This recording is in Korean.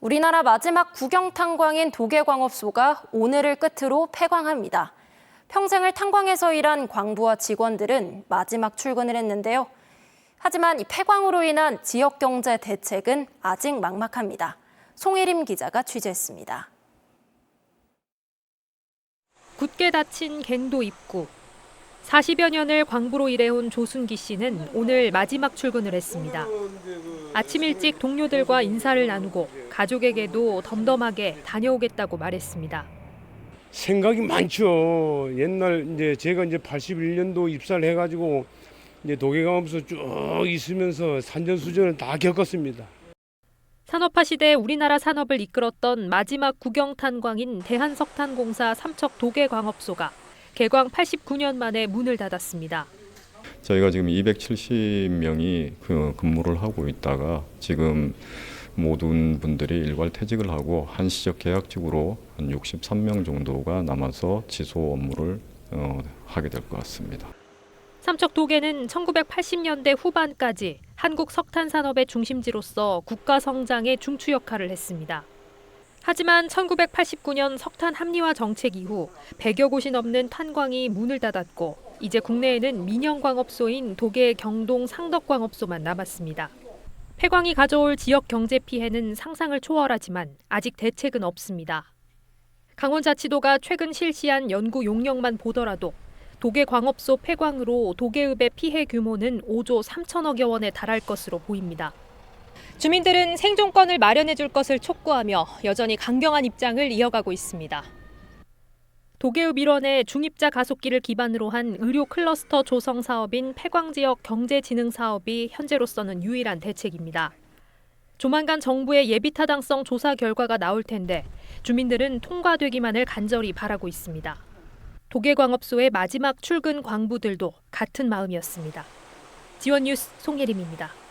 우리나라 마지막 국영 탄광인 도계광업소가 오늘을 끝으로 폐광합니다. 평생을 탄광에서 일한 광부와 직원들은 마지막 출근을 했는데요. 하지만 이 폐광으로 인한 지역 경제 대책은 아직 막막합니다. 송혜림 기자가 취재했습니다. 굳게 닫힌 갱도 입구. 40여 년을 광부로 일해온 조순기 씨는 오늘 마지막 출근을 했습니다. 아침 일찍 동료들과 인사를 나누고 가족에게도 덤덤하게 다녀오겠다고 말했습니다. 생각이 많죠. 옛날 이제 제가 이제 81년도 입사를 해가지고 이제 도계강업소 쭉 있으면서 산전수전을 다 겪었습니다. 산업화 시대 우리나라 산업을 이끌었던 마지막 국영탄광인 대한석탄공사 삼척 도계광업소가 개광 89년 만에 문을 닫았습니다. 저희가 지금 270명이 그 근무를 하고 있다가 지금 모든 분들이 일괄 퇴직을 하고 한시적 계약직으로 한 63명 정도가 남아서 지소 업무를 어, 하게 될 것 같습니다. 삼척 도계는 1980년대 후반까지 한국 석탄 산업의 중심지로서 국가 성장의 중추 역할을 했습니다. 하지만 1989년 석탄 합리화 정책 이후 100여 곳이 넘는 탄광이 문을 닫았고 이제 국내에는 민영광업소인 도계 경동 상덕광업소만 남았습니다. 폐광이 가져올 지역 경제 피해는 상상을 초월하지만 아직 대책은 없습니다. 강원자치도가 최근 실시한 연구 용역만 보더라도 도계광업소 폐광으로 도계읍의 피해 규모는 5조 3천억여 원에 달할 것으로 보입니다. 주민들은 생존권을 마련해 줄 것을 촉구하며 여전히 강경한 입장을 이어가고 있습니다. 도계읍 일원의 중입자 가속기를 기반으로 한 의료 클러스터 조성 사업인 폐광 지역 경제진흥 사업이 현재로서는 유일한 대책입니다. 조만간 정부의 예비 타당성 조사 결과가 나올 텐데 주민들은 통과되기만을 간절히 바라고 있습니다. 도계광업소의 마지막 출근 광부들도 같은 마음이었습니다. 지원 뉴스 송예림입니다.